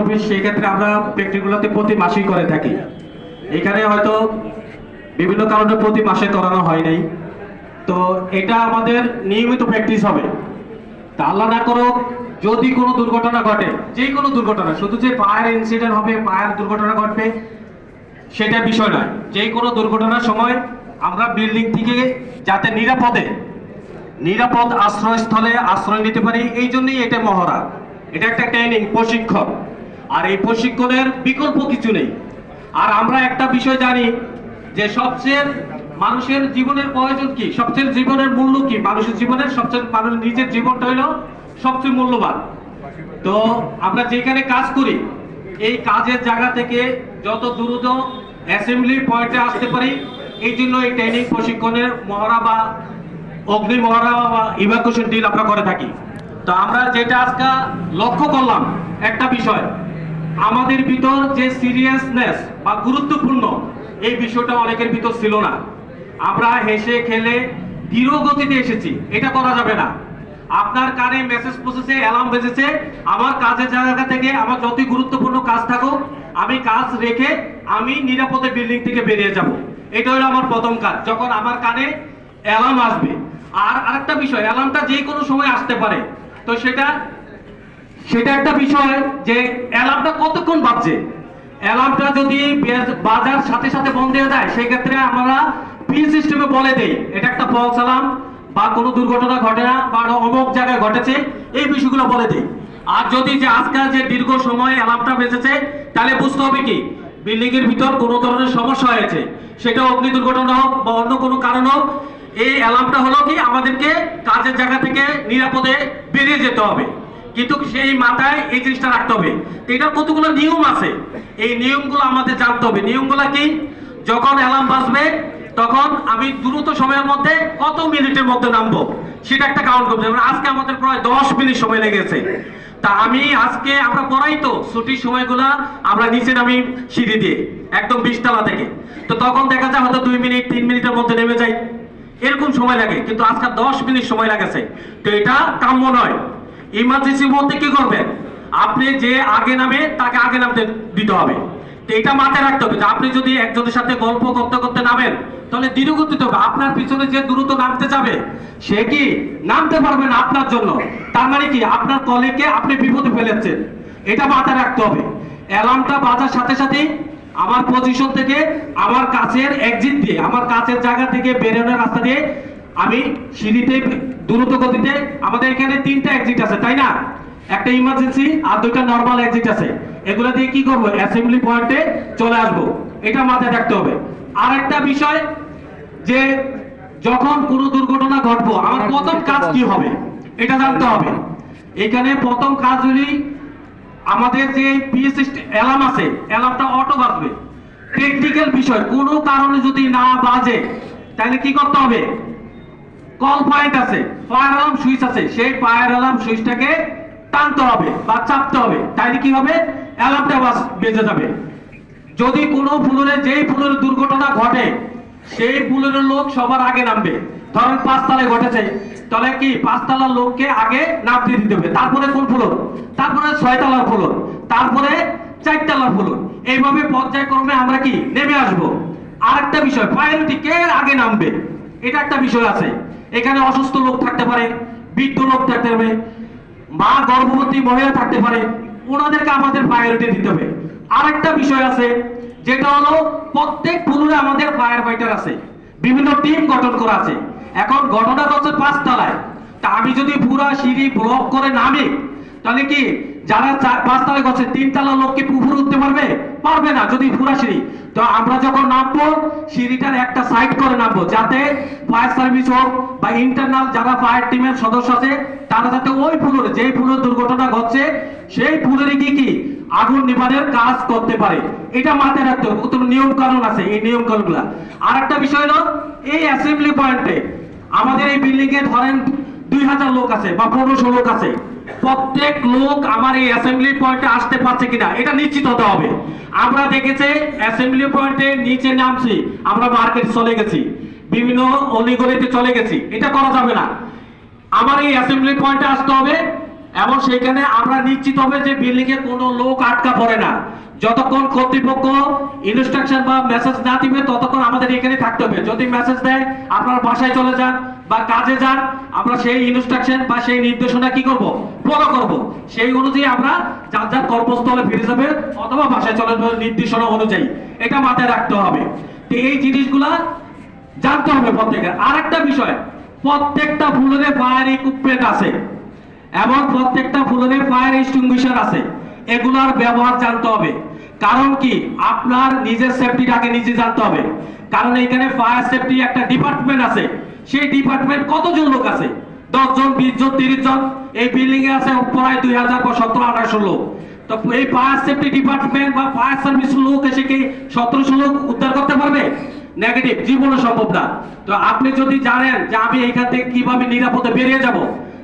Office সেই আমরা প্র্যাকটিসগুলোতে প্রতি মাসেই করে থাকি। এখানে হয়তো বিভিন্ন কারণে প্রতি মাসে করানো হয় নাই। তো এটা আমাদের নিয়মিত প্র্যাকটিস হবে। তা আল্লাহ না করো যদি কোনো দুর্ঘটনা ঘটে, যে কোনো দুর্ঘটনা, শুধু যে ফায়ার ইনসিডেন্ট হবে ফায়ার দুর্ঘটনা ঘটবে, সেটা বিষয় নয়। যে কোনো দুর্ঘটনার সময় আমরা বিল্ডিং থেকে যাতে নিরাপদে, নিরাপদ আশ্রয়স্থলে আশ্রয় নিতে পারি, এই জন্যই এটা মহড়া। এটা একটা ট্রেনিং, প্রশিক্ষণ। আর এই প্রশিক্ষণের বিকল্প কিছু নেই। আর আমরা একটা বিষয় জানি যে সবচেয়ে মানুষের জীবনের প্রয়োজন কি? সবচেয়ে জীবনের মূল্য কি? মানুষের জীবনের সবচেয়ে মানুষের নিজের জীবনটা হলো সবচেয়ে মূল্যবান। তো আমরা যেখানে কাজ করি, এই কাজের জায়গা থেকে যত দ্রুত অ্যাসেম্বলি পয়েন্টে আসতে পারি, এই জন্য এই ট্রেনিং প্রশিক্ষণের মহড়া বা অগ্নি মহড়া বা ইভাকুয়েশন ডিল আমরা করে থাকি। তো আমরা যেটা আজকে লক্ষ্য করলাম, একটা বিষয়। আমাদের ভিতর যে সিরিয়াসনেস বা গুরুত্বপূর্ণ, এই বিষয়টা অনেকের ভিতর ছিল না। আমরা হেসে খেলে ধীর গতিতে এসেছি, এটা করা যাবে না। আপনার কানে মেসেজ পৌঁছেছে অ্যালার্ম বেজেছে, আমার কাজের জায়গা থেকে আমার যতই গুরুত্বপূর্ণ কাজ থাকুক, আমি কাজ রেখে আমি নিরাপদে বিল্ডিং থেকে বেরিয়ে যাব। এটা হলো আমার প্রথম কাজ, যখন আমার কানে অ্যালার্ম আসবে। আর আরেকটা বিষয় অ্যালার্মটা যে কোনো সময় আসতে পারে। তো সেটা সেটা একটা বিষয় যে অ্যালার্মটা কতক্ষণ বাজছে? অ্যালার্মটা যদি বাজার সাথে সাথে বন্ধ হয়ে যায় সেই ক্ষেত্রে আমরা পি সিস্টেমে বলে দেই। এটা একটা ফলস অ্যালার্ম বা কোনো দুর্ঘটনা ঘটে না বা অমুক জায়গায় ঘটেছে, এই বিষয়গুলো বলে দেই। আর যদি যে আজকাল যে দীর্ঘ সময় অ্যালার্মটা বেজেছে, তাহলে বুঝতে হবে কি? বিল্ডিং এর ভিতর কোনো ধরনের সমস্যা হয়েছে। সেটা অগ্নি দুর্ঘটনা হোক বা অন্য কোনো কারণ হোক এই অ্যালার্মটা হলো কি, আমাদেরকে কাজের জায়গা থেকে নিরাপদে বেরিয়ে যেতে হবে। কিন্তু সেই মাথায় এই জিনিসটা রাখতে হবে। তো এটার কতগুলো নিয়ম আছে? এই নিয়মগুলো আমাদের জানতে হবে। নিয়মগুলো কি? যখন অ্যালার্ম বাজবে, তখন আমি দ্রুত সময়ের মধ্যে কত মিনিটের মধ্যে নামবো, সেটা একটা কাউন্ট করতে হবে আজকে আমাদের প্রায় দশ মিনিট সময় লেগেছে। তা আমি আজকে, আমরা পড়াই তো, ছুটির সময়গুলা আমরা নিচে নামি সিঁড়ি দিয়ে, একদম বিশতলা থেকে। তো তখন দেখা যায় হয়তো দুই মিনিট, তিন মিনিটের মধ্যে নেমে যাই। এরকম সময় লাগে, কিন্তু আজকে দশ মিনিট সময় লাগেছে। তো এটা কাম্য নয়। ইমার্জেন্সির মধ্যে কি করবেন আপনি যে আগে নামে, তাকে আগে নামতে দিতে হবে। তো এটা মাথায় রাখতে হবে যে আপনি যদি একজনের সাথে গল্প করতে করতে নামেন, তাহলে ধীরগতিতে হবে আপনার পিছনে যে দ্রুত নামতে যাবে, সে কি নামতে পারবে না আপনার জন্য? তার মানে কি? আপনার কলিগকে আপনি বিপদে ফেলেছেন। এটা মাথায় রাখতে হবে। অ্যালার্মটা বাজার সাথে সাথে আমার পজিশন থেকে আমার কাছের এক্সিট দিয়ে, আমার কাছের জায়গা থেকে বেরোনোর রাস্তা দিয়ে আমি সিঁড়িতে দ্রুত গতিতে আমাদের এখানে তিনটা এক্সিট আছে, তাই না? একটা ইমার্জেন্সি আর দুইটা নর্মাল এক্সিট আছে। এগুলো দিয়ে কি করব? অ্যাসেম্বলি পয়েন্টে চলে আসব। এটা মাথায় রাখতে হবে। আর একটা বিষয় যে যখন কোনো দুর্ঘটনা ঘটবো, আমার প্রথম কাজ কি হবে? এটা জানতে হবে। এখানে প্রথম কাজ আমাদের যে পিএস অ্যালার্ম আছে, অ্যালার্মটা অটো বাজবে। টেকনিক্যাল বিষয়, কোনো কারণে যদি না বাজে, তাহলে কি করতে হবে? কল পয়েন্ট আছে ফায়ার অ্যালার্ম সুইচ আছে, সেই ফায়ার অ্যালার্ম সুইচটাকে টানতে হবে বা চাপতে হবে। তাইলে কি হবে? অ্যালার্মটা বেজে যাবে। যদি কোনো ফুলরে যেই ফুলের দুর্ঘটনা ঘটে, সেই ফুলের লোক সবার আগে নামবে। ধরেন পাঁচতলায় ঘটেছে, তাহলে কি পাঁচতলার লোককে আগে নামতে দিতে হবে? তারপরে কোন ফুলর তারপরে ছয়তলার ফুলর তারপরে চারতলার ফুলর এইভাবে পর্যায়ক্রমে আমরা কি নেমে আসব? আরেকটা বিষয় প্রায়োরিটি কে আগে নামবে? এটা একটা বিষয় আছে। এখানে অসুস্থ লোক থাকতে পারে, বৃদ্ধ লোক থাকতে পারে, মা, গর্ভবতী মহিলা থাকতে পারে, ওনাদেরকে আমাদের প্রায়োরিটি দিতে হবে। আরেকটা বিষয় আছে, যেটা হলো প্রত্যেক ফুলুরে আমাদের ফায়ার ফাইটার আছে। বিভিন্ন টিম গঠন করা আছে। এখন ঘটনা ঘটছে পাঁচতলায়। তা আমি যদি পুরা সিঁড়ি ব্লক করে নামি, তাহলে কি যারা পাঁচতলায় গেছে তিনতলা লোক কি পুকুর উঠতে পারবে? পারবে না, যদি পুরা সিঁড়ি। তো আমরা যখন নামবো, সিঁড়িটার একটা সাইড করে নামবো, যাতে ফায়ার সার্ভিস হোক বা ইন্টারনাল যারা ফায়ার টিমের সদস্য আছে, তারা যাতে ওই ফুলের যেই ফুলের দুর্ঘটনা ঘটছে, সেই ফুলের কি কি আগুন নিবানের কাজ করতে পারে। এটা মাথায় রাখতে হবে। নিয়ম কানুন আছে এই নিয়ম কানুনগুলা আর একটা বিষয় হলো, এই অ্যাসেম্বলি পয়েন্টে আমাদের এই বিল্ডিং এ ধরেন দুই হাজার লোক আছে বা পনেরোশো লোক আছে। প্রত্যেক লোক আমার এই অ্যাসেম্বলি পয়েন্টে আসতে পারছে কিনা, এটা নিশ্চিত হতে হবে। আমরা দেখেছি অ্যাসেম্বলি পয়েন্টে নিচে নামছি, আমরা মার্কেট চলে গেছি। বিভিন্ন অলিগলিতে চলে গেছি, এটা করা যাবে না। আমার এই অ্যাসেম্বলি পয়েন্টে আসতে হবে, এবং সেখানে আমরা নিশ্চিত হবে যে বিল্ডিং এ কোনো লোক আটকা পড়ে না। যতক্ষণ কর্তৃপক্ষ ইনস্ট্রাকশন বা মেসেজ না দিবে, ততক্ষণ আমাদের এখানে থাকতে হবে। যদি মেসেজ দেয়, আপনার বাসায় চলে যান বা কাজে যান, আমরা সেই ইনস্ট্রাকশন বা সেই নির্দেশনা কি করব? ফলো করব। সেই অনুযায়ী আমরা যার যার কর্মস্থলে ফিরে যাবে অথবা বাসায় চলে যাবে নির্দেশনা অনুযায়ী। এটা মাথায় রাখতে হবে। তো এই জিনিসগুলা জানতে হবে প্রত্যেকের আরেকটা বিষয়, প্রত্যেকটা ফুলের ফায়ার ইকুইপমেন্ট আছে। এবং প্রত্যেকটা ফুলের ফায়ার এক্সটিংগুইশার আছে। এগুলার ব্যবহার জানতে হবে। কারণ কি? আপনার নিজের সেফটিটাকে নিজে জানতে হবে। কারণ এখানে ফায়ার সেফটি একটা ডিপার্টমেন্ট আছে। সেই ডিপার্টমেন্ট কতজন লোক আছে? দশ জন বিশ জন তিরিশ জন এই বিল্ডিং এ আছে প্রায় দুই হাজার বা সতেরো, আঠারোশো লোক। তো এই ফায়ার সেফটি ডিপার্টমেন্ট বা ফায়ার সার্ভিস লোক এসে কি সতেরোশো লোক উদ্ধার করতে পারবে? নেগেটিভ জীবনে সম্ভব না। তো আপনি যদি জানেন যে আমি এইখান থেকে কীভাবে নিরাপদে বেরিয়ে যাব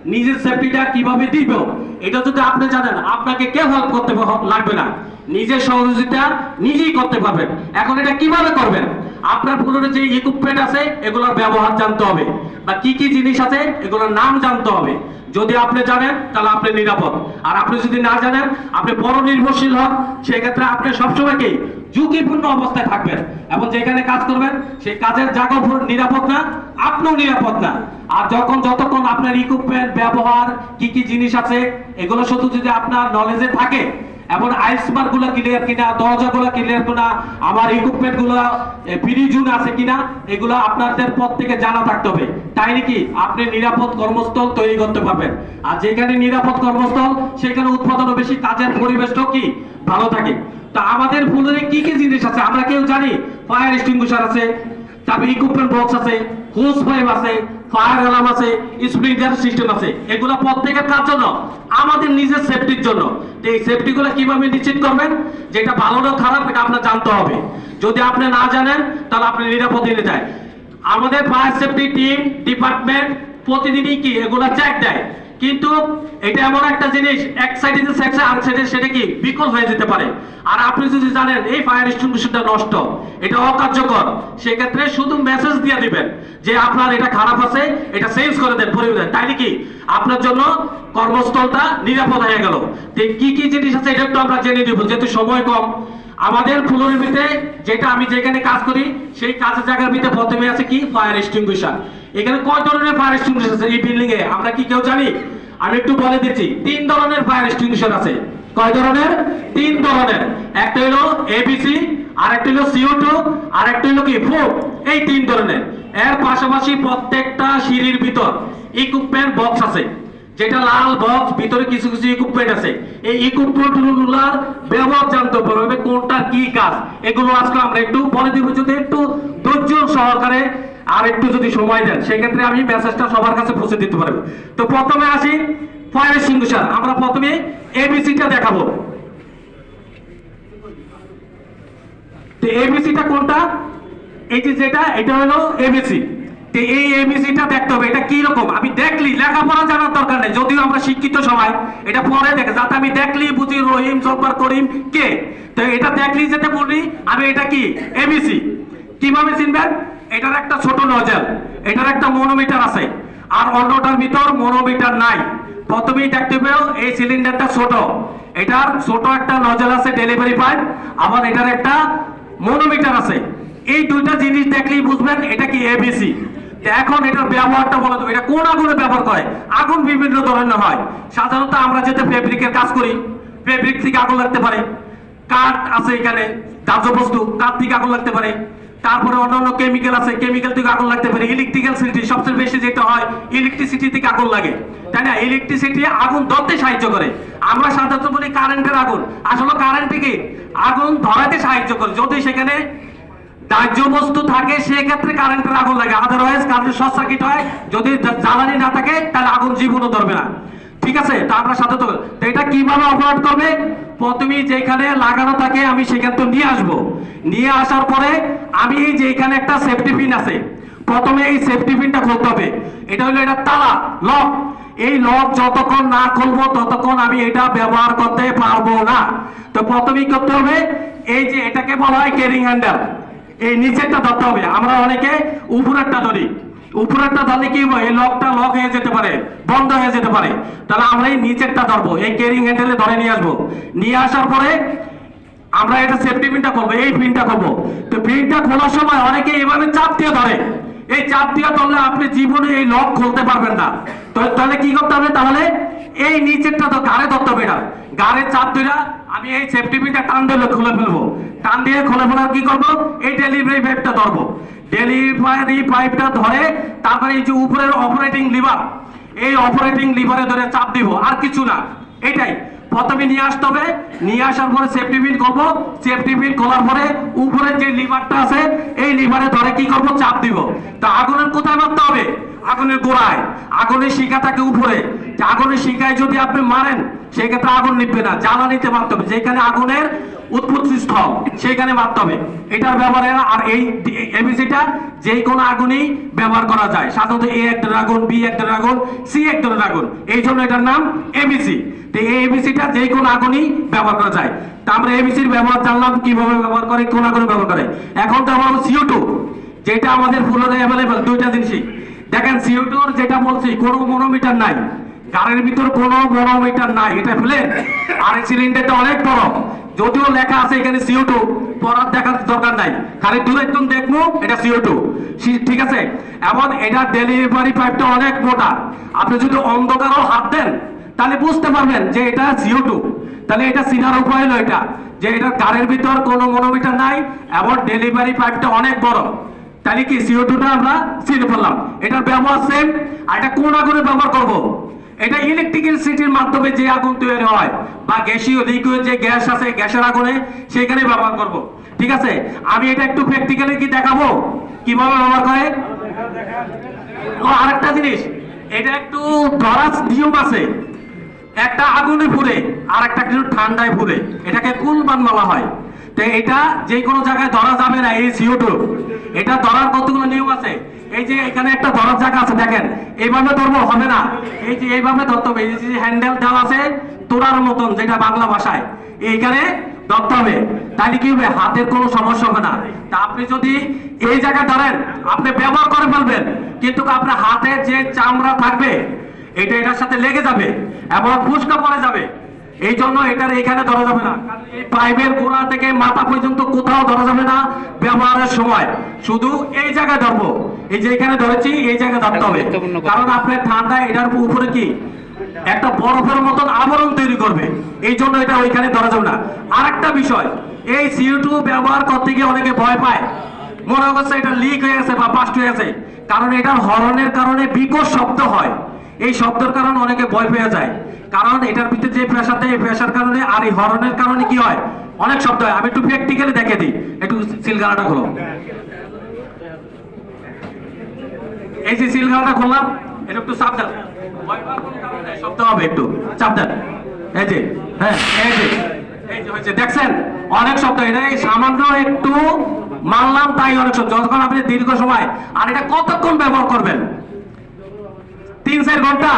নিজের সেফটিটা কীভাবে দিব? এটা যদি আপনি জানেন, আপনাকে কেউ হেল্প করতে লাগবে না। নিজের সহযোগিতা নিজেই করতে পারবেন। এখন এটা কীভাবে করবেন? আপনার পুরনো যে ইকুইপমেন্ট আছে, এগুলোর ব্যবহার জানতে হবে। বা কি কি জিনিস আছে, এগুলোর নাম জানতে হবে। যদি আপনি জানেন, তাহলে আপনি নিরাপদ। আর আপনি যদি না জানেন, আপনি বড় নির্ভরশীল হন, সেক্ষেত্রে আপনি সবসময় কি? ঝুঁকিপূর্ণ অবস্থায় থাকবেন। এবং যেখানে কাজ করবেন, সেই কাজের জায়গা নিরাপদ না, আপনিও নিরাপদ না। আর যখন যতক্ষণ আপনার ইকুইপমেন্ট ব্যবহার, কি কি জিনিস আছে, এগুলো শুধু যদি আপনার নলেজে থাকে এবং আইসমারগুলো ক্লিয়ার কিনা, দরজা গুলো ক্লিয়ার কিনা, আমার ইকুইপমেন্টগুলো ফ্রিজুন আছে কিনা, এগুলো আপনাদের প্রত্যেকে জানা থাকতে হবে। তাই নাকি? আপনি নিরাপদ কর্মস্থল তৈরি করতে পারবেন। আর যেখানে নিরাপদ কর্মস্থল, সেখানে উৎপাদনও বেশি, কাজের পরিবেশটাও কি? ভালো থাকে। তো আমাদের ফুলের কি কি জিনিস আছে? আমরা কেউ জানি? ফায়ার এক্সটিংগুইশার আছে, তারপর ইকুইপমেন্ট বক্স আছে হোস পাইপ আছে ফায়ার অ্যালার্ম আছে স্প্রিংলার সিস্টেম আছে, এগুলো প্রত্যেকের কার জন্য? আমাদের নিজের সেফটির জন্য। তো এই সেফটিগুলো কীভাবে নিশ্চিত করবেন? যেটা ভালো না খারাপ এটা আপনার জানতে হবে। যদি আপনি না জানেন, তাহলে আপনি নিরাপদে নিতে যায়। আমাদের ফায়ার সেফটি টিম ডিপার্টমেন্ট প্রতিদিনই কি এগুলো চেক দেয়? কিন্তু এটা এমন একটা জিনিস, এক সাইডে যে সেকশন আরেক সাইডে সেটা কি? বিকল হয়ে যেতে পারে। আর আপনি যদি জানেন, এই ফায়ার এক্সটিংগুইশারটা নষ্ট, এটা অকার্যকর, সেক্ষেত্রে শুধু মেসেজ দিয়ে দিবেন যে আপনার এটা খারাপ আছে, এটা চেঞ্জ করে দেন, পরিবর্তন। তাই নাকি আপনার জন্য কর্মস্থলটা নিরাপদ হয়ে গেল। কি কি জিনিস আছে, এটা একটু আমরা জেনে নিব, যেহেতু সময় কম। আমাদের ফুলরিতে যেটা আমি যেখানে কাজ করি, সেই কাজের জায়গার ভিতরে প্রথমে আছে কি? ফায়ার এক্সটিংগুইশার এখানে কয় ধরনের ফায়ার এক্সটিংগুইশার আছে এই বিল্ডিং এ? আমরা কি কেউ জানি? আমি একটু বলে দিচ্ছি, তিন ধরনের ফায়ার এক্সটিংগুইশার আছে। কয় ধরনের? তিন ধরনের। একটা হলো এবিসি আর একটা হলো সিও টু আর একটা হলো কি? ফোর এই তিন ধরনের। এর পাশাপাশি প্রত্যেকটা সিঁড়ির ভিতর ইকুইপমেন্ট বক্স আছে। যেটা লাল বক্স ভিতরে কিছু কিছু ইকুইপমেন্ট আছে। এই ইকুইপমেন্টগুলার ব্যবহার জানতে পারবে কোনটা কি কাজ? এগুলো আজকে আমরা একটু বলে দিব, যদি একটু ধৈর্য সহকারে আর একটু যদি সময় দেন, সেক্ষেত্রে আমি মেসেজটা সবার কাছে পৌঁছে দিতে পারব। তো প্রথমে আসি ফায়ার এক্সটিংগুইশার আমরা প্রথমে এবিসিটা দেখাবো। তো এবিসিটা কোনটা? এই যে যেটা, এটা হলো এবিসি তো এই এবিসিটা দেখতে হবে, এটা কি রকম? আমি দেখলি লেখাপড়া জানার দরকার নেই, যদিও আমরা শিক্ষিত সবাই। এটা পরে দেখে, যাতে আমি দেখলি বুঝি রহিম করিম, কে? তো এটা দেখলি যেতে বলি, আমি এটা কি? এবিসি কীভাবে চিনবেন? এটার একটা ছোট নজেল এটার একটা মনোমিটার আছে। আর অন্যটার ভিতর মনোমিটার নাই। প্রথমেই দেখতে পেও, এই সিলিন্ডারটা ছোট। এটার ছোট একটা নজেল আছে ডেলিভারি পাইপ আবার এটার একটা মনোমিটার আছে। এই দুইটা জিনিস দেখলেই বুঝবেন এটা কি এবিসি এখন এটার ব্যবহারটা বলে দেবো এটা কোন আগুনে ব্যবহার করে? আগুন বিভিন্ন ধরনের হয়। সাধারণত আমরা যেটা ফেব্রিকের কাজ করি। ফেব্রিক থেকে আগুন লাগতে পারে। কাঠ আছে এখানে, দাহ্য বস্তু, কাঠ থেকে আগুন লাগতে পারে। তারপরে অন্যান্য কেমিক্যাল আছে কেমিক্যাল থেকে আগুন লাগতে পারে। ইলেকট্রিক্যাল সবচেয়ে বেশি যেটা হয় ইলেকট্রিসিটি থেকে আগুন লাগে। তাই না? ইলেকট্রিসিটি আগুন ধরতে সাহায্য করে। আমরা সাধারণত বলি কারেন্টের আগুন। আসলে কারেন্ট থেকে আগুন ধরাতে সাহায্য করে। যদি সেখানে দাহ্য বস্তু থাকে, সেক্ষেত্রে কারেন্টের আগুন লাগে। আদারওয়াইজ কারেন্ট শর্ট সার্কিট হয়। যদি জ্বালানি না থাকে, তাহলে আগুন জীবনও ধরবে না। ঠিক আছে? তা আমরা সাথে তো এটা কীভাবে অপারেট করবে? প্রথমে যেখানে লাগানো থাকে, আমি সেখান তো নিয়ে আসব। নিয়ে আসার পরে আমি যেখানে একটা সেফটি পিন আছে, প্রথমে এই সেফটি পিনটা খুলতে হবে। এটা হলো এটা তালা লক এই লক যতক্ষণ না খুলবো, ততক্ষণ আমি এটা ব্যবহার করতে পারব না। তো প্রথমেই করতে হবে, এই যে এটাকে বলা হয় ক্যারিং হ্যান্ডেল এই নিচেরটা ধরতে হবে। আমরা অনেকে উপরেরটা ধরি। উপরেরটা ধরলে কি এই লকটা লক হয়ে যেতে পারে, বন্ধ হয়ে যেতে পারে। তাহলে আমরা এই নিচেরটা ধরবো, এই কেরিং হ্যান্ডেলে ধরে নিয়ে আসব। নিয়ে আসার পরে আমরা এটা সেফটি পিনটা করব, এই পিনটা করব। তো পিনটা খোলার সময় অনেকে এভাবে চাপ দিয়ে ধরে। এই চাপ দিয়ে ধরলে আপনি জীবনে এই লক খুলতে পারবেন না। তাহলে কি করতে হবে? তাহলে এই নিচেরটা তো গাড়ে ধরতে হবে এটা। গাড়ে চাপ দিয়ে আমি এই সেফটি পিনটা টান দিলে খুলে ফেলব। টান দিয়ে খুলে ফেলার কি করব? এই ডেলিভারি পাইপটা ধরবো। ডেলিভারি পাইপটা ধরে তারপরে এই যে উপরের অপারেটিং লিভার এই অপারেটিং লিভারে ধরে চাপ দিব, আর কিছু না। এটাই। প্রথমে নিয়ে আসতে হবে। নিয়ে আসার পরে সেফটি পিন করব। সেফটি পিন খোলার পরে উপরের যে লিভারটা আছে, এই লিভারে ধরে কি করব? চাপ দিব। তা আগুনের কোথায় মারতে হবে? আগুনের গোড়ায়, আগুনের শিখা থাকে উপরে আগুনের শিখায় যদি আপনি মারেন, সেক্ষেত্রে আগুন নিবে না, জ্বালানিতে মারতে হবে। যেখানে আগুনের উৎপত্তি স্থল, সেখানে মারতে হবে। এটার ব্যবহার আর এই এবিসিটা যে কোনো আগুনই ব্যবহার করা যায়। সাধারণত এ এক ধরনের আগুন বি এক ধরনের আগুন সি এক ধরনের আগুন এই জন্য এটার নাম এবিসি তো এই এবিসিটা যে কোনো আগুনই ব্যবহার করা যায়। তা আমরা এবিসির ব্যবহার জানলাম, কীভাবে ব্যবহার করে, কোন আগুন ব্যবহার করে। এখন তো আমরা সিও টু যেটা আমাদের ফুলনে অ্যাভেলেবেল দুইটা জিনিসই। দেখেন সিও যেটা বলছি, কোনো মনোমিটার নাই। গাড়ির ভিতর কোনো মনোমিটার নাই, এটা ফেলেন আর এই সিলিন্ডারটা অনেক বড়। যদিও লেখা আছে এখানে সিও টু পড়ার দেখার দরকার নাই। খালি দূরে একদম দেখব, এটা সিও ঠিক আছে? এবং এটা ডেলিভারি পাইপটা অনেক মোটা। আপনি যদি অন্ধকারও হাত দেন, তাহলে বুঝতে পারবেন যে এটা সিও তাহলে এটা সিনার উপায় হলো এটা। যে এটা গাড়ির ভিতর কোনো মনোমিটার নাই, এবং ডেলিভারি পাইপটা অনেক বড়। তাহলে কি সিও টুটা আমরা চিনে ফেললাম? এটার ব্যবহার সেম আর এটা কোন আগুনে ব্যবহার করব? এটা ইলেকট্রিক্যাল সিটির মাধ্যমে যে আগুন তৈরি হয়, বা গ্যাসীয় লিকুইড যে গ্যাস আছে, গ্যাসের আগুনে, সেখানে ব্যবহার করব। ঠিক আছে? আমি এটা একটু প্র্যাকটিক্যালি কি দেখাবো? কীভাবে ব্যবহার করে? ও, আরেকটা জিনিস। এটা একটু ধরাস নিয়ম আছে। একটা আগুনে পুড়ে আর একটা কিন্তু ঠান্ডায় পুড়ে এটাকে কুলবান বলা হয়। তো এটা যে কোনো জায়গায় ধরা যাবে না, এই সিও টু এটা ধরার কতগুলো নিয়ম আছে? এই যে এখানে একটা ধরার জায়গা আছে, দেখেন। এইভাবে ধরবো, হবে না। এই যে এইভাবে ধরতে হবে। এই যে হ্যান্ডেল দেওয়া আছে, তোরার মতন, যেটা বাংলা ভাষায়। এইখানে ধরতে হবে। তাহলে কি হবে? হাতের কোনো সমস্যা হবে না। তা আপনি যদি এই জায়গায় ধরেন, আপনি ব্যবহার করে ফেলবেন। কিন্তু আপনার হাতে যে চামড়া থাকবে, এটা এটার সাথে লেগে যাবে এবং ফুসকা পড়ে যাবে। এই জন্য এটার এখানে ধরা যাবে না। এই পাইপের গোড়া থেকে মাথা পর্যন্ত কোথাও ধরা যাবে না ব্যবহারের সময়। শুধু এই জায়গায় ধরবো। এই যে এখানে ধরেছি এই জায়গায় ধরতে হবে। কারণ আপনার ঠান্ডা এটার উপরে কি? একটা বরফের মতন আবরণ তৈরি করবে। এই জন্য এটা ওইখানে ধরা যাবে না। আরেকটা বিষয় এই সিও টু ব্যবহার করতে গিয়ে অনেকে ভয় পায়। মনে হচ্ছে এটা লিক হয়ে গেছে বা পাস্ট হয়ে গেছে। কারণ এটার হরনের কারণে বিকট শব্দ হয়। এই শব্দের কারণে অনেকে ভয় পেয়ে যায়। কারণ এটার ভিতরে যে প্রেশার দেয় এই প্রেশার কারণে আর এই হরনের কারণে কি হয়? অনেক শব্দ হয়। আমি একটু প্র্যাকটিক্যালি দেখে দিই। একটু সিলগালাটা খোলো। এই যে সিলগালাটা খুললাম এটা একটু নেই, শব্দ হবে একটু। দেন এই যে হ্যাঁ এই যে এই যে দেখছেন? অনেক শব্দ এটা সামান্য একটু মানলাম তাই অনেক শব্দ যখন আপনি দীর্ঘ সময় আর এটা কতক্ষণ ব্যবহার করবেন? তিন চার ঘণ্টা।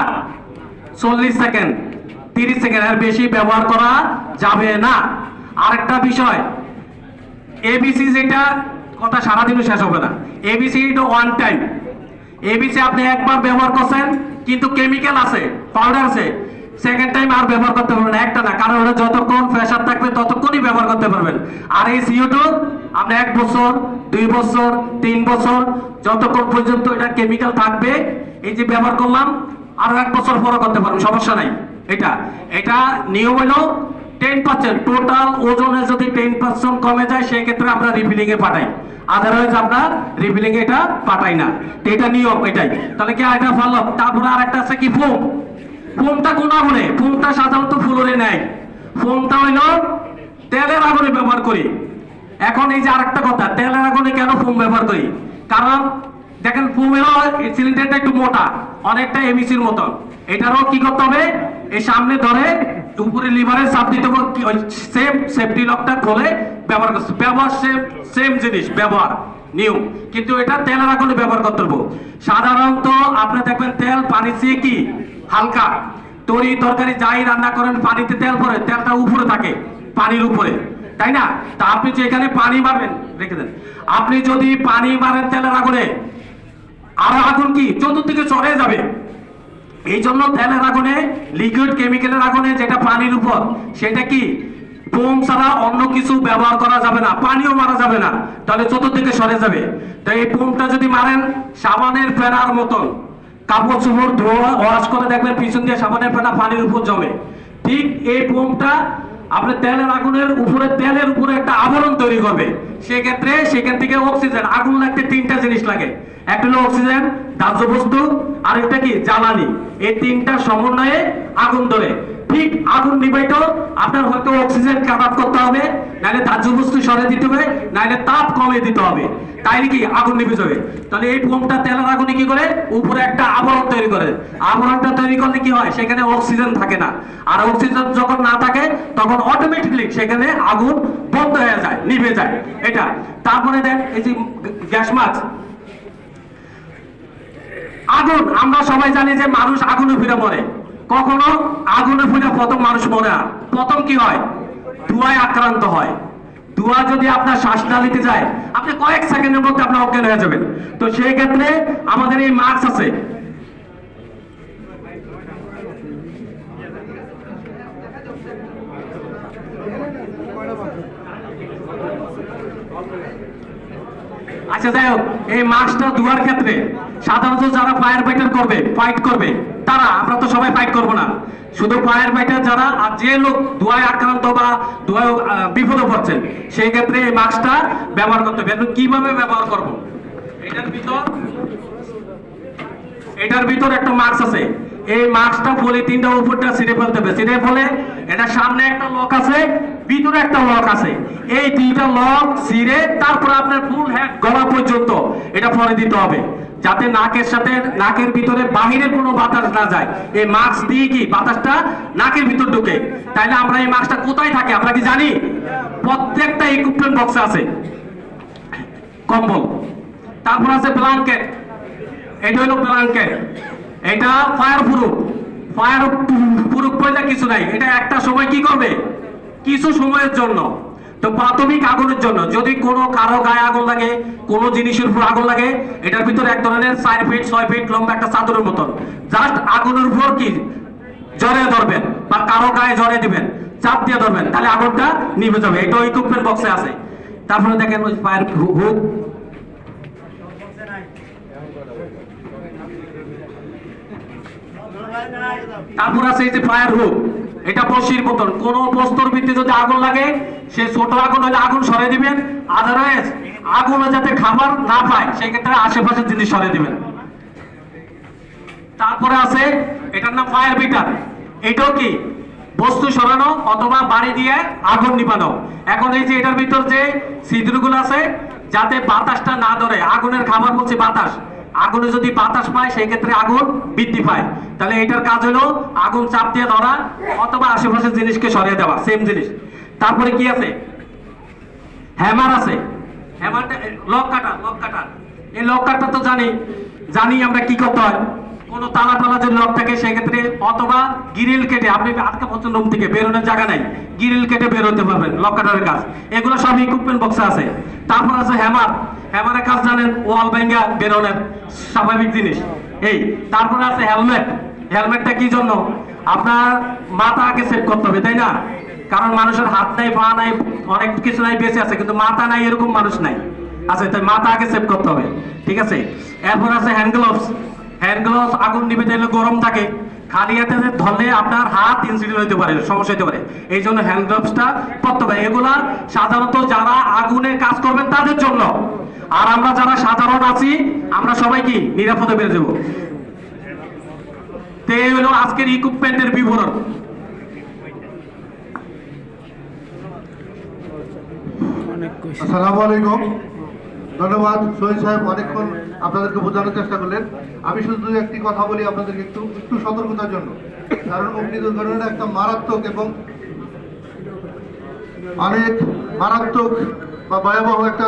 চল্লিশ সেকেন্ড, তিরিশ সেকেন্ড। আর বেশি ব্যবহার করা যাবে না। আরেকটা বিষয় এবিসি যেটা, কথা সারাদিনও শেষ হবে না। এবিসি এটা ওয়ান টাইম এবিসি আপনি একবার ব্যবহার করছেন, কিন্তু কেমিক্যাল আছে পাউডার আছে। সেকেন্ড টাইম আর ব্যবহার করতে পারবেন একটা না। কারণ ওটা যতক্ষণ প্রেশার থাকবে, ততক্ষণই ব্যবহার করতে পারবেন। আর এই সিও টু আপনি এক বছর, দুই বছর, তিন বছর, যতক্ষণ পর্যন্ত এটা কেমিক্যাল থাকবে, এই যে ব্যবহার করলাম, আরও এক বছর পরে করতে পারবেন, সমস্যা নাই। এটা এটা নিয়ম হলো টেন পার্সেন্ট টোটাল ওজনে যদি টেন পার্সেন্ট কমে যায়, সেক্ষেত্রে আমরা রিফিলিং পাঠাই। আদারওয়াইজ আমরা রিফিলিং এটা পাঠাই না। এটা নিয়ম, এটাই। তাহলে কি এটা ভালো তারপরে আর একটা আছে কি ফোম ফোমটা কোন আগুনে ফোমটা সাধারণত ফুলরে নেয়। ফোমটা হইল তেলের আগুনে ব্যবহার করি। এখন এই যে আরেকটা কথা, তেলের আগুনে কেন ফোম ব্যবহার করি? কারণ দেখেন ফোমেরও সিলিন্ডারটা একটু মোটা, অনেকটা এবিসির মতন। এটারও কি করতে হবে? এই সামনে ধরে উপরে লিভারে চাপ দিতে হবে সেম সেফটি লকটা খোলে ব্যবহার করছে ব্যবহার সেম সেম জিনিস, ব্যবহার, নিয়ম। কিন্তু এটা তেলের আগুনে ব্যবহার করতে হবে। সাধারণত আপনি দেখবেন তেল পানি চেয়ে কি হালকা। তরি তরকারি যাই রান্না করেন, পানিতে তেল পরে তেলটা উপরে থাকে, পানির উপরে। তাই না? তা আপনি যে এখানে পানি মারবেন, রেখে দেন। আপনি যদি পানি মারেন তেলের আগুনে, আর আগুন কি? চতুর্দিকে চড়ে যাবে। এই জন্য তেলের আগুনে লিকুইড কেমিক্যালের আগুনে যেটা পানির উপর, সেটা কি? বোম ছাড়া অন্য কিছু ব্যবহার করা যাবে না, পানিও মারা যাবে না, তাহলে চতুর্দিকে সরে যাবে। তাই এই বোমটা যদি মারেন, সাবানের ফেনার মতন। কাপড় চোপড় ধোয়া, ওয়াশ করে দেখবেন পিছন দিয়ে সাবানের ফেনা পানির উপর জমে। ঠিক এই পোমটা আপনার তেলের আগুনের উপরে, তেলের উপরে একটা আবরণ তৈরি করবে। সেক্ষেত্রে সেখান থেকে অক্সিজেন আগুন লাগতে তিনটা জিনিস লাগে। একটা হলো অক্সিজেন দাহ্য বস্তু আরেকটা কি, জ্বালানি। এই তিনটা সমন্বয়ে আগুন ধরে। ঠিক আগুন নিবাইতো, আপনার হয়তো অক্সিজেন কাট করতে হবে, নাহলে দাহ্য বস্তু সরে দিতে হবে, নাহলে তাপ কমে দিতে হবে। তাই কি আগুন নিভে যাবে? তাহলে এই বোমটা তেলের আগুনে কি করে? উপরে একটা আবরণ তৈরি করে। আবরণটা তৈরি করলে কি হয়? সেখানে অক্সিজেন থাকে না। আর অক্সিজেন যখন না থাকে, তখন অটোমেটিকলি সেখানে আগুন বন্ধ হয়ে যায় নিভে যায়। এটা। তারপরে দেন এই যে গ্যাস মাছ। আগুন, আমরা সবাই জানি যে মানুষ আগুনে ফিরে মরে। কখনো আগুনে ফিরে প্রথম মানুষ মরে না। প্রথম কি হয়? ধোঁয়ায় আক্রান্ত হয়। ধোঁয়া যদি আপনার শ্বাস নালিতে যায়, আপনি কয়েক সেকেন্ডের মধ্যে আপনার অজ্ঞান হয়ে যাবেন। তো সেই ক্ষেত্রে আমাদের এই মাস্ক আছে। আচ্ছা যাই হোক, এই মাস্কটা ধোয়ার ক্ষেত্রে সাধারণত যারা ফায়ার ফাইটার করবে ফাইট করবে তারা আমরা তো সবাই ফাইট করব না। শুধু ফায়ার ফাইটার যারা আর যে লোক ধোঁয়ায় আক্রান্ত বা আহ, বিপদে পড়ছেন সেই ক্ষেত্রে এই মাস্কটা ব্যবহার করতে হবে। কীভাবে ব্যবহার করব? এটার ভিতর এটার ভিতর একটা মাস্ক আছে। এই মাস্কটা পলিথিনটা উপরটা ছিঁড়ে ফেলতে হবে ছিঁড়ে ফেলে এটা সামনে একটা লক আছে ভিতরে একটা লক আছে। এই দুইটা লক ছিঁড়ে তারপর আপনার ফুল হেড গলা পর্যন্ত এটা পরে দিতে হবে। যাতে নাকের সাথে, নাকের ভিতরে বাহিরের কোনো বাতাস না যায়। এই মাস্ক দিয়ে কি বাতাসটা নাকের ভিতর ঢুকে? তাইলে আমরা এই মাস্কটা কোথায় থাকে, আমরা কি জানি? প্রত্যেকটা ইকুইপমেন্ট বক্সে আছে। কম্বল। তারপর আছে ব্ল্যাঙ্কেট এটা হলো ব্ল্যাঙ্কেট এটা ফায়ার প্রুফ ফায়ার প্রুফ বলে কিছু নাই। এটা একটা সময় কি করবে? কিছু সময়ের জন্য। তো প্রাথমিক আগুনের জন্য, যদি কোনো কারও গায়ে আগুন লাগে, কোনো জিনিসের উপর আগুন লাগে, এটার ভিতরে এক ধরনের চার ফিট ছয় ফিট লম্বা একটা চাদরের মতন। জাস্ট আগুনের উপর কি? জ্বরে ধরবেন, বা কারও গায়ে জ্বরে দিবেন, চাপ দিয়ে ধরবেন, তাহলে আগুনটা নিভে যাবে। এটা ইকুইপমেন্ট বক্সে আছে। তারপরে দেখেন ওই ফায়ার হুক তারপর আছে এই যে ফায়ার হুক এটা মতন। কোন বস্তুর যদি আগুন লাগে, সে ছোট আগুন হলে আগুন সরে দিবেন। আদারওয়াইজ আগুনে যাতে খাবার না পায় সেই ক্ষেত্রে আশেপাশের জিনিস সরে দিবেন। তারপরে আছে, এটার নাম ফায়ার বিটার এটাও কি? বস্তু সরানো অথবা বাড়ি দিয়ে আগুন নিবানো এখন এই যে এটার ভিতর যে ছিদ্রগুলো আছে, যাতে বাতাসটা না ধরে, আগুনের খাবার বলছে বাতাস। আগুনে যদি বাতাস পায় সেই ক্ষেত্রে আগুন বৃদ্ধি পায়। তাহলে এটার কাজ হলো, আগুন চাপ দিয়ে ধরা অথবা আশেপাশের জিনিসকে সরিয়ে দেওয়া সেম জিনিস। তারপরে কি আছে? হ্যামার আছে। হ্যামারটা লক লক এই লক তো জানি। জানি আমরা কি করতে হয়। কোনো তালা টালা যদি লক থাকে সেক্ষেত্রে অথবা গিরিল কেটে, আপনি পড়ছেন রুম থেকে বেরোনোর জায়গা নাই, গিরিল কেটে বের হতে পারবেন, লক কাজ। এগুলো সব ইকুইপমেন্ট বক্সে আছে। তারপর আছে হ্যামার। হ্যামারের কাজ জানেন ওয়াল ভেঙ্গা বেরোনের স্বাভাবিক জিনিস। এই, তারপরে আছে হেলমেট। হেলমেটটা কি জন্য? আপনার মাথা আগে সেট করতে হবে, তাই না? কারণ মানুষের হাত নাই, পা নাই, অনেক কিছু নাই, বেঁচে আছে, কিন্তু মাথা নাই, এরকম মানুষ নাই। আচ্ছা তাই মাথা আগে সেভ করতে হবে, ঠিক আছে? এরপর আছে হ্যান্ড গ্লোভস হ্যান্ড গ্লোভস আগুন নিবে তাহলে গরম থাকে। খালি হাতে ধরলে আপনার হাত ইনসিডেন্ট হতে পারে, সমস্যা হতে পারে। এই জন্য হ্যান্ড গ্লোভসটা পরতে হবে। এগুলা সাধারণত যারা আগুনে কাজ করবেন, তাদের জন্য। আর আমরা যারা সাধারণ আছি, আমরা সবাই কি নিরাপদে বেড়ে যাব তো হলো আজকের ইকুইপমেন্টের বিবরণ। আসসালামু আলাইকুম। ধন্যবাদ সাহেব, অনেকক্ষণ আপনাদেরকে বোঝানোর চেষ্টা করলেন। আমি শুধু একটি কথা বলি আপনাদেরকে একটু একটু সতর্কতার জন্য। কারণ অগ্নি দুর্ঘটনা একটা মারাত্মক এবং অনেক মারাত্মক বা ভয়াবহ একটা